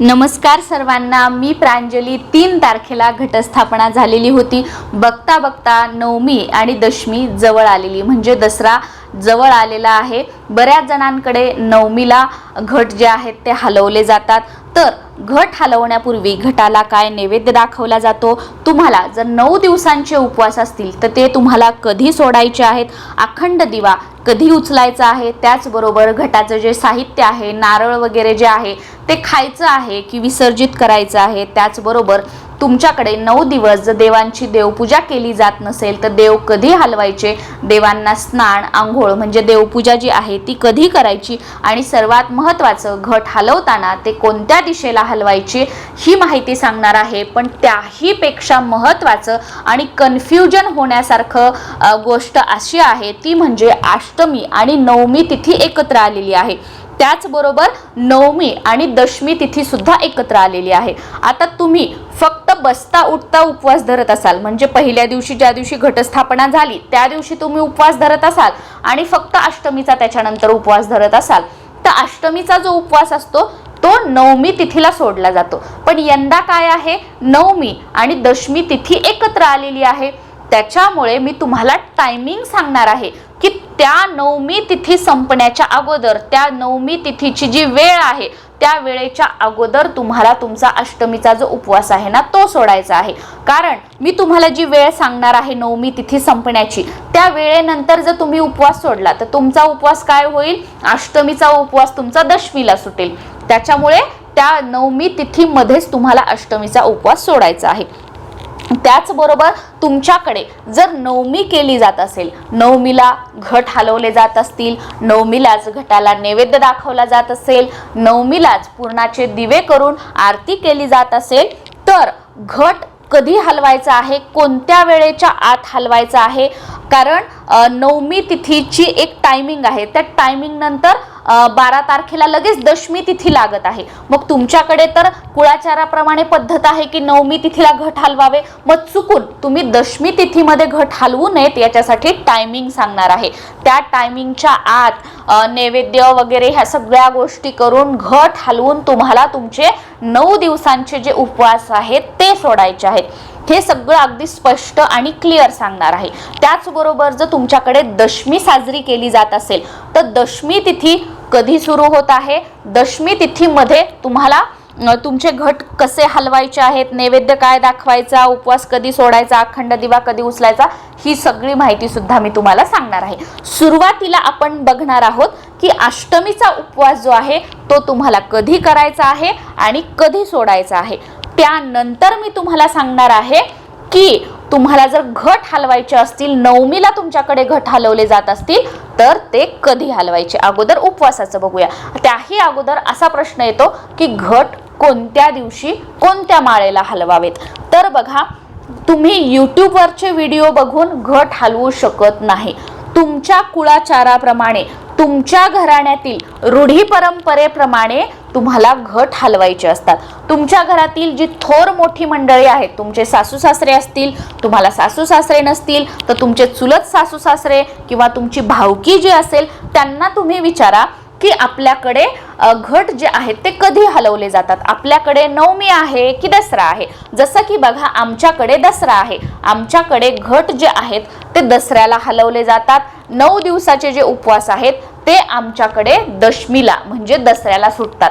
नमस्कार सर्वांना मी प्रांजली. तीन तारखेला घटस्थापना झालेली होती. बघता बघता नवमी आणि दशमी जवळ आलेली. म्हणजे दसरा जवळ आलेला आहे. बऱ्याच जणांकडे नवमीला घट जे आहेत ते हलवले जातात. तर घट हलवण्यापूर्वी घटाला काय नैवेद्य दाखवला जातो? तुम्हाला जर नऊ दिवसांचे उपवास असतील तर ते तुम्हाला कधी सोडायचे आहेत? अखंड दिवा कधी उचलायचा आहे? त्याचबरोबर घटाचं जे साहित्य आहे नारळ वगैरे जे आहे ते खायचं आहे की विसर्जित करायचं आहे? त्याचबरोबर तुमच्याकडे नऊ दिवस जर देवांची देवपूजा केली जात नसेल तर देव कधी हलवायचे? देवांना स्नान आंघोळ म्हणजे देवपूजा जी आहे ती कधी करायची? आणि सर्वात महत्त्वाचं घट हलवताना ते कोणत्या दिशेला हलवायची? ही माहिती सांगणार आहे. पण त्याहीपेक्षा महत्त्वाचं आणि कन्फ्युजन होण्यासारखं गोष्ट अशी आहे ती म्हणजे अष्टमी आणि नवमी तिथी एकत्र आलेली आहे. त्याचबरोबर नवमी आणि दशमी तिथी सुद्धा एकत्र आलेली आहे. आता तुम्ही फक्त बसता उठता उपवास धरत असाल म्हणजे पहिल्या दिवशी ज्या दिवशी घटस्थापना झाली त्या दिवशी तुम्ही उपवास धरत असाल आणि फक्त अष्टमीचा त्याच्यानंतर उपवास धरत असाल तर अष्टमीचा जो उपवास असतो तो नवमी तिथीला सोडला जातो. पण यंदा काय आहे? नवमी आणि दशमी तिथी एकत्र आलेली आहे. त्याच्यामुळे मी तुम्हाला टायमिंग सांगणार आहे. की त्या नवमी तिथी संपण्याच्या अगोदर त्या नवमी तिथीची जी वेळ आहे त्या वेळेच्या अगोदर तुम्हाला तुमचा अष्टमीचा जो उपवास आहे ना तो सोडायचा आहे. कारण मी तुम्हाला जी वेळ सांगणार आहे नवमी तिथी संपण्याची त्या वेळेनंतर जर तुम्ही उपवास सोडला तर तुमचा उपवास काय होईल? अष्टमीचा उपवास तुमचा दशमीला सुटेल. त्याच्यामुळे त्या नवमी तिथीमध्येच तुम्हाला अष्टमीचा उपवास सोडायचा आहे. त्याचबरोबर तुमच्याकडे जर नवमी केली जात असेल नवमीला घट हलवले जात असतील नवमीलाच घटाला नैवेद्य दाखवला जात असेल नवमीलाच पूर्णाचे दिवे करून आरती केली जात असेल तर घट कधी हलवायचा आहे कोणत्या वेळेच्या आत हलवायचा आहे? कारण नवमी तिथीची एक टायमिंग आहे. त्या टायमिंगनंतर बारा तारखेला लगेच दशमी तिथी लागत आहे. मग तुमच्याकडे तर कुळाचाराप्रमाणे पद्धत आहे की नवमी तिथीला घट हलवावे. मग चुकून तुम्ही दशमी तिथीमध्ये घट हलवू नयेत याच्यासाठी टायमिंग सांगणार आहे. त्या टायमिंगच्या आत नैवेद्य वगैरे ह्या सगळ्या गोष्टी करून घट हलवून तुम्हाला तुमचे नऊ दिवसांचे जे उपवास आहेत ते सोडायचे आहेत. हे सगळं अगदी स्पष्ट आणि क्लिअर सांगणार आहे. त्याचबरोबर जर तुमच्याकडे दशमी साजरी केली जात असेल तर दशमी तिथी कधी सुरू होत आहे? दशमी तिथीमध्ये तुम्हाला तुमचे घट कसे हलवायचे आहेत? नैवेद्य काय दाखवायचा? उपवास कधी सोडायचा? अखंड दिवा कधी उचलायचा? ही सगळी माहिती सुद्धा मी तुम्हाला सांगणार आहे. सुरुवातीला आपण बघणार आहोत की अष्टमीचा उपवास जो आहे तो तुम्हाला कधी करायचा आहे आणि कधी सोडायचा आहे? त्यानंतर मी तुम्हाला सांगणार आहे की तुम्हाला जर घट हलवायचे असतील नवमीला तुमच्याकडे घट हलवले जात असतील तर ते कधी हलवायचे? अगोदर उपवासाचं बघूया. त्याही अगोदर असा प्रश्न येतो की घट कोणत्या दिवशी कोणत्या माळेला हलवावेत? तर बघा तुम्ही यूट्यूबवरचे व्हिडिओ बघून घट हलवू शकत नाही. तुमच्या कुळाचाराप्रमाणे तुमच्या घराण्यातील रूढी परंपरेप्रमाणे तुम्हाला घट हलवायचे असतात. तुमच्या घरातील जी थोर मोठी मंडळी आहेत तुमचे सासू सासरे असतील तुम्हाला सासू सासरे नसतील तर तुमचे चुलत सासू सासरे किंवा तुमची भावकी जी असेल त्यांना तुम्ही विचारा की आपल्याकडे घट जे आहेत ते कधी हलवले जातात. आपल्याकडे नवमी आहे की दसरा आहे? जसं की बघा आमच्याकडे दसरा आहे. आमच्याकडे घट जे आहेत ते दसऱ्याला हलवले जातात. नऊ दिवसाचे जे उपवास आहेत ते आमच्याकडे दशमीला म्हणजे दसऱ्याला सुटतात.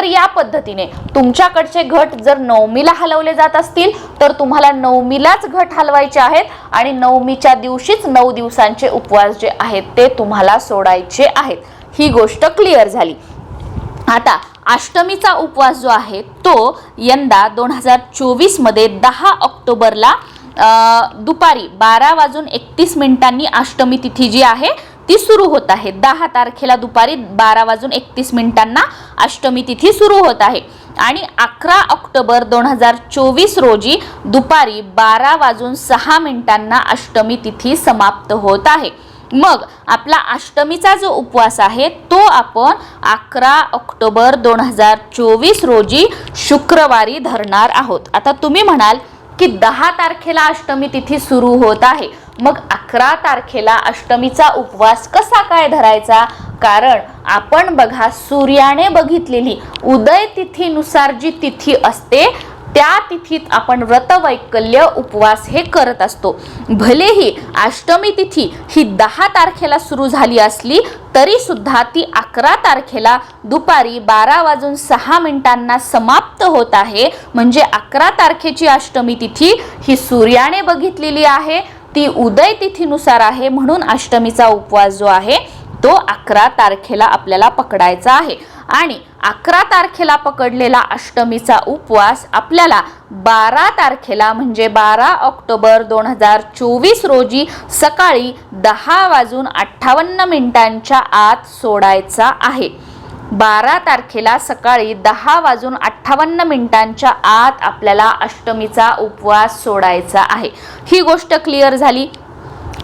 तर या पद्धतीने तुमच्याकडचे घट जर नवमीला हलवले जात असतील तर तुम्हाला नवमीलाच घट हलवायचे आहेत आणि नवमीच्या दिवशीच नऊ दिवसांचे उपवास जे आहेत ते तुम्हाला सोडायचे आहेत. ही गोष्ट क्लिअर झाली. आता अष्टमीचा उपवास जो आहे तो यंदा दोन हजार चोवीसमध्ये दहा ऑक्टोबरला दुपारी बारा वाजून एकतीस मिनिटांनी अष्टमी तिथी जी आहे ती सुरू होत आहे. दहा तारखेला दुपारी बारा वाजून एकतीस मिनिटांना अष्टमी तिथी सुरू होत आहे. आणि अकरा ऑक्टोबर दोन हजार चोवीस रोजी दुपारी बारा वाजून सहा मिनिटांना अष्टमी तिथी समाप्त होत आहे. मग आपला अष्टमीचा जो उपवास आहे तो आपण अकरा ऑक्टोबर दोन हजार चोवीस रोजी शुक्रवारी धरणार आहोत. आता तुम्ही म्हणाल की दहा तारखेला अष्टमी तिथी सुरू होत आहे. मग अकरा तारखेला अष्टमीचा उपवास कसा काय धरायचा? कारण आपण बघा सूर्याने बघितलेली उदय तिथीनुसार जी तिथी असते त्या तिथीत आपण व्रतवैकल्य उपवास हे करत असतो. भलेही अष्टमी तिथी ही दहा तारखेला सुरू झाली असली तरी सुद्धा ती अकरा तारखेला दुपारी बारा वाजून सहा मिनिटांना समाप्त होत आहे. म्हणजे अकरा तारखेची अष्टमी तिथी ही सूर्याने बघितलेली आहे. ती उदय तिथीनुसार आहे म्हणून अष्टमीचा उपवास जो आहे तो अकरा तारखेला आपल्याला पकडायचा आहे. आणि अकरा तारखेला पकडलेला अष्टमीचा उपवास आपल्याला बारा तारखेला म्हणजे बारा ऑक्टोबर दोन हजार चोवीस रोजी सकाळी दहा वाजून अठ्ठावन्न मिनिटांच्या आत सोडायचा आहे. बारा तारखेला सकाळी दहा वाजून अठ्ठावन्न मिनिटांच्या आत आपल्याला अष्टमीचा उपवास सोडायचा आहे. ही गोष्ट क्लिअर झाली?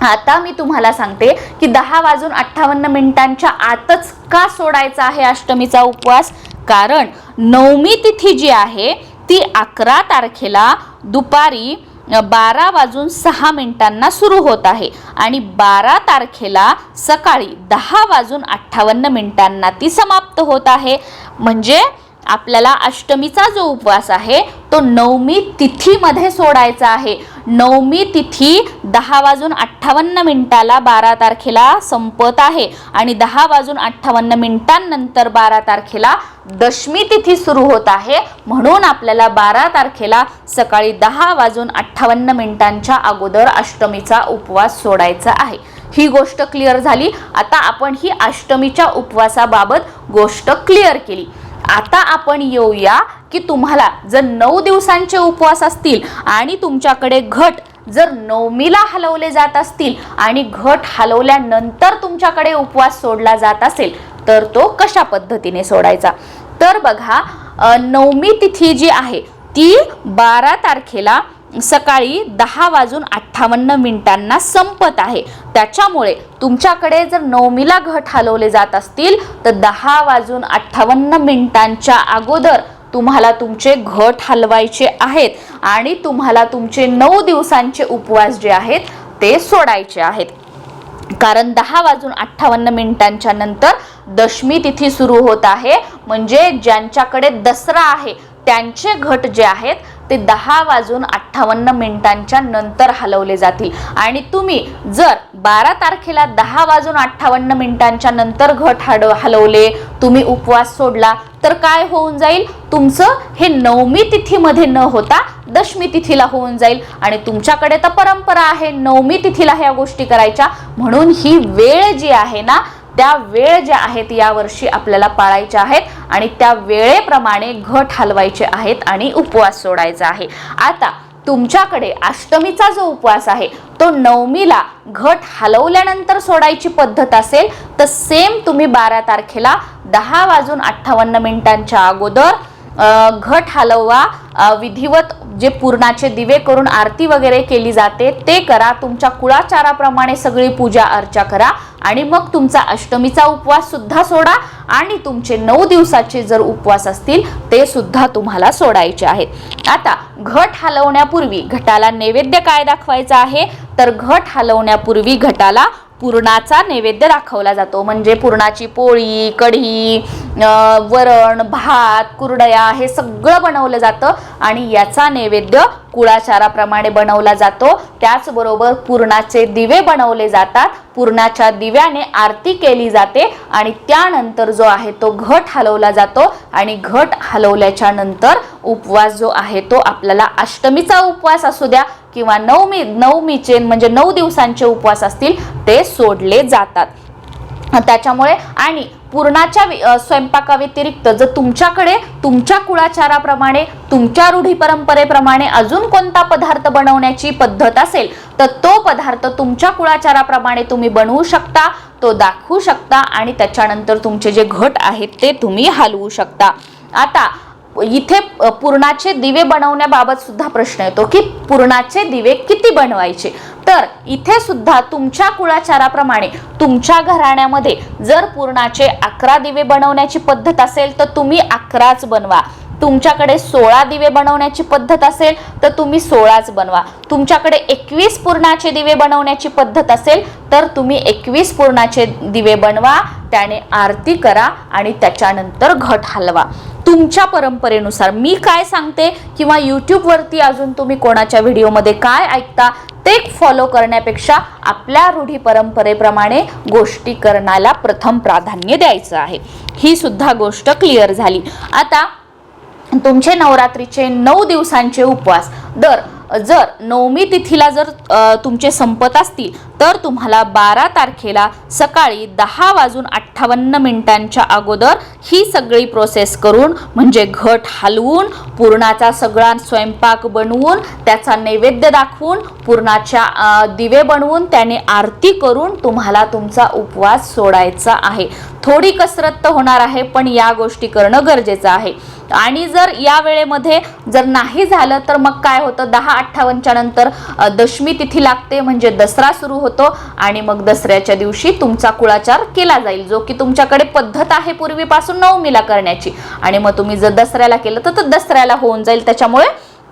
आता मी तुम्हाला सांगते की दहा वाजून अठ्ठावन्न मिनिटांच्या आतच का सोडायचा आहे अष्टमीचा उपवास? कारण नवमी तिथी जी आहे ती अकरा तारखेला दुपारी बारा वाजून सहा मिनिटांना सुरू होत आहे. आणि बारा तारखेला सकाळी दहा वाजून अठ्ठावन्न मिनिटांना ती समाप्त होत आहे. म्हणजे आपल्याला अष्टमीचा जो उपवास आहे तो नवमी तिथीमध्ये सोडायचा आहे. नवमी तिथी दहा वाजून अठ्ठावन्न मिनिटाला बारा तारखेला संपत आहे आणि दहा वाजून अठ्ठावन्न मिनिटांनंतर बारा तारखेला दशमी तिथी सुरू होत आहे. म्हणून आपल्याला बारा तारखेला सकाळी दहा वाजून अठ्ठावन्न मिनिटांच्या अगोदर अष्टमीचा उपवास सोडायचा आहे. ही गोष्ट क्लिअर झाली. आता आपण ही अष्टमीच्या उपवासाबाबत गोष्ट क्लिअर केली. आता आपण येऊया की तुम्हाला जर नऊ दिवसांचे उपवास असतील आणि तुमच्याकडे घट जर नवमीला हलवले जात असतील आणि घट हलवल्यानंतर तुमच्याकडे उपवास सोडला जात असेल तर तो कशा पद्धतीने सोडायचा? तर बघा नवमी तिथी जी आहे ती बारा तारखेला सकाळी दहा वाजून अठ्ठावन्न मिनिटांना संपत आहे. त्याच्यामुळे तुमच्याकडे जर नवमीला घट हलवले जात असतील तर दहा वाजून अठ्ठावन्न मिनिटांच्या अगोदर तुम्हाला तुमचे घट हलवायचे आहेत आणि तुम्हाला तुमचे नऊ दिवसांचे उपवास जे आहेत ते सोडायचे आहेत. कारण दहा वाजून अठ्ठावन्न मिनिटांच्या नंतर दशमी तिथी सुरू होत आहे. म्हणजे ज्यांच्याकडे दसरा आहे त्यांचे घट जे आहेत ते दहा वाजून अठ्ठावन्न मिनिटांच्या नंतर हलवले जातील. आणि तुम्ही जर बारा तारखेला दहा वाजून अठ्ठावन्न मिनिटांच्या नंतर घट हड हलवले तुम्ही उपवास सोडला तर काय होऊन जाईल? तुमचं हे नवमी तिथीमध्ये न होता दशमी तिथीला होऊन जाईल. आणि तुमच्याकडे तर परंपरा आहे नवमी तिथीला ह्या गोष्टी करायच्या. म्हणून ही वेळ जी आहे ना त्या वेळ ज्या आहेत यावर्षी आपल्याला पाळायच्या आहेत आणि त्या वेळेप्रमाणे घट हलवायचे आहेत आणि उपवास सोडायचा आहे. आता तुमच्याकडे अष्टमीचा जो उपवास आहे तो नवमीला घट हलवल्यानंतर सोडायची पद्धत असेल तर सेम तुम्ही बारा तारखेला दहा वाजून अठ्ठावन्न मिनिटांच्या अगोदर घट हलवा विधिवत जे पूर्णाचे दिवे करून आरती वगैरे केली जाते ते करा. तुमच्या कुळाचाराप्रमाणे सगळी पूजा अर्चा करा. आणि मग तुमचा अष्टमीचा उपवास सुद्धा सोडा. आणि तुमचे नऊ दिवसाचे जर उपवास असतील ते सुद्धा तुम्हाला सोडायचे आहेत. आता घट हलवण्यापूर्वी घटाला नैवेद्य काय दाखवायचा आहे? तर घट हलवण्यापूर्वी घटाला पुरणाचा नैवेद्य दाखवला जातो. म्हणजे पुरणाची पोळी कढी वरण भात कुरडया हे सगळं बनवलं जातं आणि याचा नैवेद्य कुळाचाराप्रमाणे बनवला जातो. त्याचबरोबर पूर्णाचे दिवे बनवले जातात. पूर्णाच्या दिव्याने आरती केली जाते आणि त्यानंतर जो आहे तो घट हलवला जातो आणि घट हलवल्याच्या नंतर उपवास जो आहे तो आपल्याला अष्टमीचा उपवास असू द्या किंवा नवमी नवमीचे म्हणजे नऊ दिवसांचे उपवास असतील ते सोडले जातात. त्याच्यामुळे आणि पूर्णाच्या स्वयंपाकाव्यतिरिक्त जर तुमच्याकडे तुमच्या कुळाचाराप्रमाणे तुमच्या रूढी परंपरेप्रमाणे अजून कोणता पदार्थ बनवण्याची पद्धत असेल तर तो पदार्थ तुमच्या कुळाचाराप्रमाणे तुम्ही बनवू शकता तो दाखवू शकता आणि त्याच्यानंतर तुमचे जे घट आहेत ते तुम्ही हलवू शकता. आता इथे पुरणाचे दिवे बनवण्याबाबत सुद्धा प्रश्न येतो की पुरणाचे दिवे किती बनवायचे? तर इथे सुद्धा तुमच्या कुळाचाराप्रमाणे तुमच्या घराण्यामध्ये जर पूर्णाचे अकरा दिवे बनवण्याची पद्धत असेल तर तुम्ही अकराच बनवा. तुमच्याकडे सोळा दिवे बनवण्याची पद्धत असेल तर तुम्ही सोळाच बनवा. तुमच्याकडे एकवीस पूर्णाचे दिवे बनवण्याची पद्धत असेल तर तुम्ही एकवीस पूर्णाचे दिवे बनवा त्याने आरती करा आणि त्याच्यानंतर घट हलवा. तुमच्या परंपरेनुसार. मी काय सांगते किंवा यूट्यूबवरती अजून तुम्ही कोणाच्या व्हिडिओमध्ये काय ऐकता ते फॉलो करण्यापेक्षा आपल्या रूढी परंपरेप्रमाणे गोष्टी करण्याला प्रथम प्राधान्य द्यायचं आहे. ही सुद्धा गोष्ट क्लिअर झाली. आता तुमचे नवरात्रीचे नऊ दिवसांचे उपवास. दर जर नवमी तिथीला जर तुमचे संपत असतील तर तुम्हाला बारा तारखेला सकाळी दहा वाजून अठ्ठावन्न मिनिटांच्या अगोदर ही सगळी प्रोसेस करून म्हणजे घट हलवून पुरणाचा सगळा स्वयंपाक बनवून त्याचा नैवेद्य दाखवून पुरणाच्या दिवे बनवून त्याने आरती करून तुम्हाला तुमचा उपवास सोडायचा आहे. थोडी कसरत तर होणार आहे पण या गोष्टी करणं गरजेचं आहे. आणि जर या वेळेमध्ये जर नाही झालं तर मग काय होतं? दहा अठ्ठावन्नच्या नंतर दशमी तिथी लागते म्हणजे दसरा सुरू होतो आणि मग दसऱ्याच्या दिवशी तुमचा कुळाचार केला जाईल जो की तुमच्याकडे पद्धत आहे पूर्वीपासून नवमीला करण्याची. आणि मग तुम्ही जर दसऱ्याला केलं तर तर दसऱ्याला होऊन जाईल. त्याच्यामुळे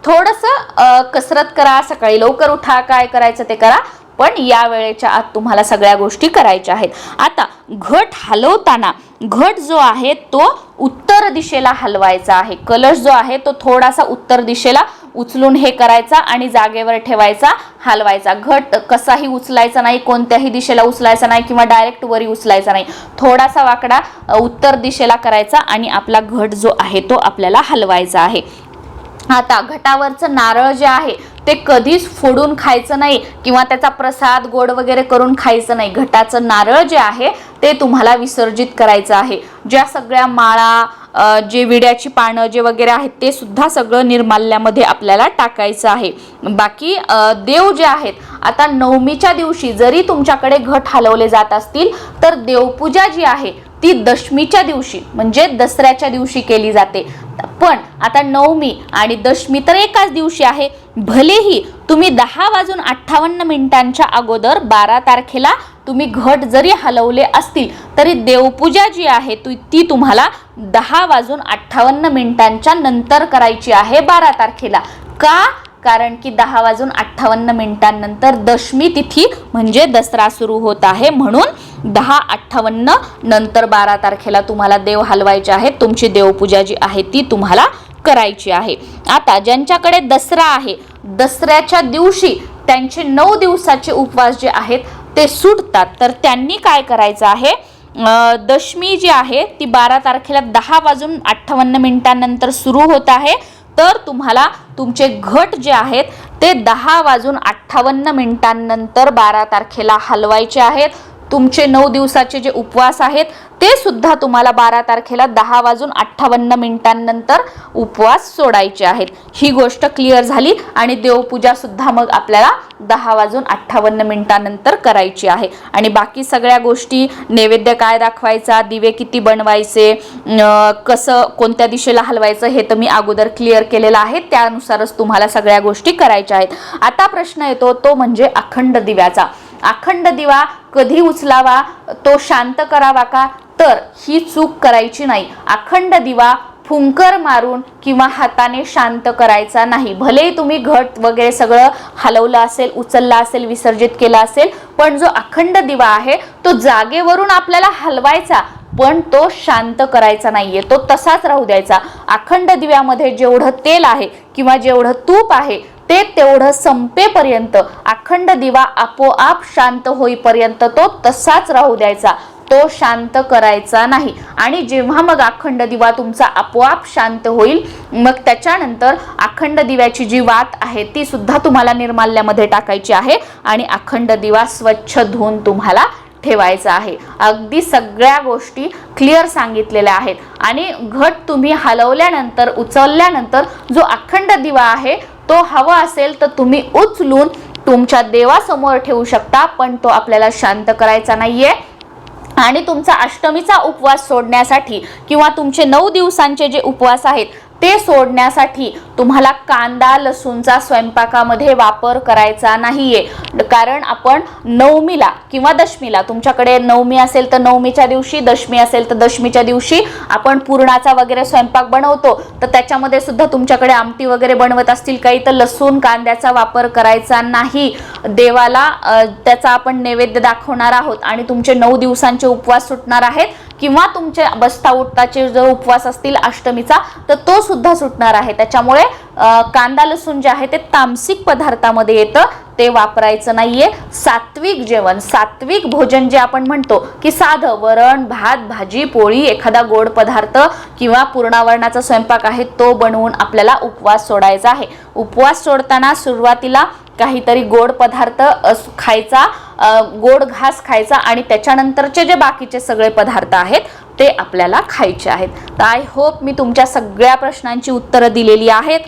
थोडंसं कसरत करा सकाळी लवकर उठा काय करायचं ते करा. पण या वेळेच्या आत तुम्हाला सगळ्या गोष्टी करायच्या आहेत. आता घट हलवताना घट जो आहे तो उत्तर दिशेला हलवायचा आहे. कलश जो आहे तो थोडासा उत्तर दिशेला उचलून हे करायचा आणि जागेवर ठेवायचा हलवायचा. घट कसाही उचलायचा नाही कोणत्याही दिशेला उचलायचा नाही किंवा डायरेक्ट वरी उचलायचा नाही. थोडासा वाकडा उत्तर दिशेला करायचा आणि आपला घट जो आहे तो आपल्याला हलवायचा आहे. आता घटावरचं नारळ जे आहे ते कधीच फोडून खायचं नाही किंवा त्याचा प्रसाद गोड वगैरे करून खायचं नाही. घटाचं नारळ जे आहे ते तुम्हाला विसर्जित करायचं आहे. ज्या सगळ्या माळा जे विड्याची पानं जे वगैरे आहेत ते सुद्धा सगळं निर्माल्यामध्ये आपल्याला टाकायचं आहे. बाकी देव जे आहेत आता नवमीच्या दिवशी जरी तुमच्याकडे घट हलवले जात असतील तर देवपूजा जी आहे ती दशमीच्या दिवशी म्हणजे दसऱ्याच्या दिवशी केली जाते. पण आता नवमी आणि दशमी तर एकाच दिवशी आहे. भलेही तुम्ही दहा वाजून अठ्ठावन्न मिनिटांच्या अगोदर बारा तारखेला तुम्ही घट जरी हलवले असतील तरी देवपूजा जी आहे तु ती तुम्हाला दहा वाजून अठ्ठावन्न मिनिटांच्या नंतर करायची आहे बारा तारखेला. का? कारण की दहा वाजून अठ्ठावन्न मिनिटांनंतर दशमी तिथी म्हणजे दसरा सुरू होत आहे म्हणून दहा अठ्ठावन्न नंतर बारा तारखेला तुम्हाला देव हलवायचे आहेत. तुमची देवपूजा जी आहे ती तुम्हाला करायची आहे. आता ज्यांच्याकडे दसरा आहे दसऱ्याच्या दिवशी त्यांचे नऊ दिवसाचे उपवास जे आहेत ते सुटतात. तर त्यांनी काय करायचं आहे? दशमी जी आहे ती बारा तारखेला दहा वाजून अठ्ठावन्न मिनिटांनंतर सुरू होत आहे. तर तुम्हाला तुमचे घट जे आहेत ते दहा वाजून अठ्ठावन्न मिनिटांनंतर बारा तारखेला हलवायचे आहेत. तुमचे नऊ दिवसाचे जे उपवास आहेत ते सुद्धा तुम्हाला बारा तारखेला दहा वाजून अठ्ठावन्न मिनिटांनंतर उपवास सोडायचे आहेत. ही गोष्ट क्लिअर झाली आणि देवपूजा सुद्धा मग आपल्याला दहा वाजून अठ्ठावन्न मिनिटांनंतर करायची आहे. आणि बाकी सगळ्या गोष्टी नैवेद्य काय दाखवायचा दिवे किती बनवायचे कसं कोणत्या दिशेला हलवायचं हे तर मी अगोदर क्लिअर केलेलं आहे. त्यानुसारच तुम्हाला सगळ्या गोष्टी करायच्या आहेत. आता प्रश्न येतो तो म्हणजे अखंड दिव्याचा. अखंड दिवा कधी उचलावा? तो शांत करावा का? तर ही चूक करायची नाही. अखंड दिवा फुंकर मारून किंवा हाताने शांत करायचा नाही. भलेही तुम्ही घट वगैरे सगळं हलवलं असेल उचललं असेल विसर्जित केलं असेल पण जो अखंड दिवा आहे तो जागेवरून आपल्याला हलवायचा पण तो शांत करायचा नाहीये. तो तसाच राहू द्यायचा. अखंड दिव्यामध्ये जेवढं तेल आहे किंवा जेवढं तूप आहे ते तेवढं संपेपर्यंत अखंड दिवा आपोआप शांत होईपर्यंत तो तसाच राहू द्यायचा. तो शांत करायचा नाही. आणि जेव्हा मग अखंड दिवा तुमचा आपोआप शांत होईल मग त्याच्यानंतर अखंड दिव्याची जी वात आहे ती सुद्धा तुम्हाला निर्माल्यामध्ये टाकायची आहे आणि अखंड दिवा स्वच्छ धुवून तुम्हाला ठेवायचा आहे. अगदी सगळ्या गोष्टी क्लिअर सांगितलेल्या आहेत. आणि घट तुम्ही हलवल्यानंतर उचलल्यानंतर जो अखंड दिवा आहे तो हवा असेल तर तुम्ही उचलून तुमच्या देवासमोर ठेवू शकता पण तो आपल्याला शांत करायचा नाहीये. आणि तुमचा अष्टमीचा उपवास सोडण्यासाठी किंवा तुमचे नऊ दिवसांचे जे उपवास आहेत ते सोडण्यासाठी तुम्हाला कांदा लसूणचा स्वयंपाकामध्ये वापर करायचा नाहीये. कारण आपण नवमीला किंवा दशमीला तुमच्याकडे नवमी असेल तर नवमीच्या दिवशी दशमी असेल तर दशमीच्या दिवशी आपण पुरणाचा वगैरे स्वयंपाक बनवतो. तर त्याच्यामध्ये सुद्धा तुमच्याकडे आमटी वगैरे बनवत असतील काही तर लसूण कांद्याचा वापर करायचा नाही. देवाला त्याचा आपण नैवेद्य दाखवणार आहोत आणि तुमचे नऊ दिवसांचे उपवास सुटणार आहेत. किंवा तुमचे बसता उठताचे जो उपवास असतील अष्टमीचा तर तो सुद्धा सुटणार आहे. त्याच्यामुळे कांदा लसूण जे आहे ते तामसिक पदार्थामध्ये येतं ते वापरायचं नाहीये. सात्विक जेवण सात्विक भोजन जे आपण म्हणतो की साधं वरण भात भाजी पोळी एखादा गोड पदार्थ किंवा पूर्णावरणाचा स्वयंपाक आहे तो बनवून आपल्याला उपवास सोडायचा आहे. उपवास सोडताना सुरुवातीला काहीतरी गोड पदार्थ अस- खायचा गोड घास खायचा आणि त्याच्यानंतरचे जे बाकीचे सगळे पदार्थ आहेत ते आपल्याला खायचे आहेत. तर आय होप मी तुमच्या सगळ्या प्रश्नांची उत्तरं दिलेली आहेत.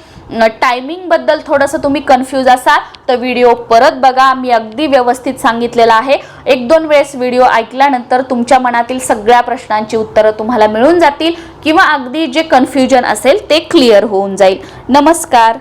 टायमिंगबद्दल थोडंसं तुम्ही कन्फ्यूज असाल तर व्हिडिओ परत बघा. मी अगदी व्यवस्थित सांगितलेला आहे. एक दोन वेळेस व्हिडिओ ऐकल्यानंतर तुमच्या मनातील सगळ्या प्रश्नांची उत्तरं तुम्हाला मिळून जातील किंवा अगदी जे कन्फ्युजन असेल ते क्लिअर होऊन जाईल. नमस्कार.